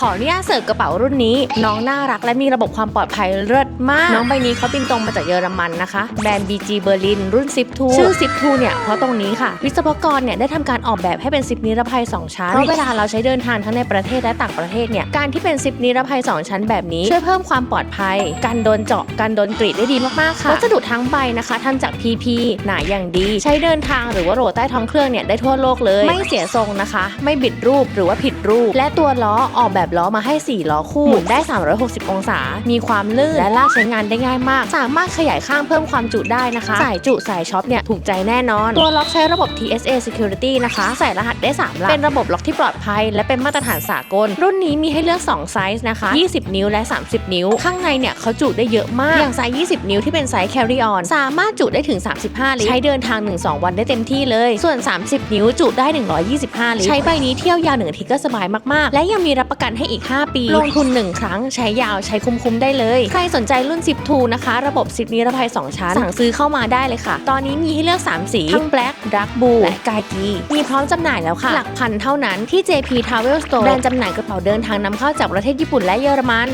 ขออนุญาตเสิร์ฟกระเป๋ารุ่นนี้ น้องน่ารักและมีระบบความปลอดภัยเลิศมาก น้องใบนี้เขาบินตรงมาจากเยอรมันนะคะ แบรนด์ BG Berlin รุ่น Zip 2ชื่อ Zip 2เนี่ยเพราะตรงนี้ค่ะ วิศวกรเนี่ยได้ทำการออกแบบให้เป็นซิปนิรภัย 2 ชั้นเพราะเวลาเราใช้เดินทางทั้งในประเทศและต่างประเทศเนี่ยการที่เป็นซิปนิรภัย 2 ชั้นแบบนี้ ช่วยเพิ่มความปลอดภัยการโดนเจาะการโดนกรีดได้ดีมากๆค่ะวัสดุทั้งใบนะคะทำจาก PP หนาอย่างดี ใช้เดินทางหรือว่าโหลดใต้ท้องเครื่องเนี่ยได้ทั่วโลกเลย ไม่เสียทรงนะคะ ไม่บิดรูปหรือว่าผิดรูป และตัวล้อออกแบบล้อมาให้ 4 ล้อคู่หมุนได้ 360 องศา มีความลื่นและลากใช้งานได้ง่ายมาก สามารถขยายข้างเพิ่มความจุได้นะคะ สายจุสายช็อปเนี่ยถูกใจแน่นอน ตัวล็อกใช้ระบบ TSA Security นะคะ ใส่รหัสได้ 3 หลัก เป็นระบบล็อกที่ปลอดภัย และเป็นมาตรฐานสากล รุ่นนี้มีให้เลือก 2 ไซส์นะคะ 20 นิ้วและ 30 นิ้ว ข้างในเนี่ยเขาจุได้เยอะมาก อย่างไซส์ 20 นิ้วที่เป็นไซส์ carry on สามารถจุได้ถึง 35 ลิตร ใช้เดินทาง 1-2 วันได้เต็มที่เลย ส่วน 30 นิ้วจุได้ 125 ลิตร ใช้ใบนี้เที่ยวยาวหนึ่งอาทิตย์ก็สบายมากๆ และยังมีรับประกันให้อีก 5 ปี ลงทุน 1 ครั้งใช้ยาวใช้คุ้มๆได้เลย ใครสนใจรุ่น Zip 2นะคะ ระบบซิปนิรภัย 2 ชั้น สั่งซื้อเข้ามาได้เลยค่ะ ตอนนี้มีให้เลือก 3 สี ทั้ง Black Dark Blue และกากีมีพร้อมจำหน่ายแล้วค่ะ หลักพันเท่านั้นที่ JP Travel Store แบรนด์จำหน่ายกระเป๋าเดินทางนำเข้าจากประเทศญี่ปุ่นและเยอรมัน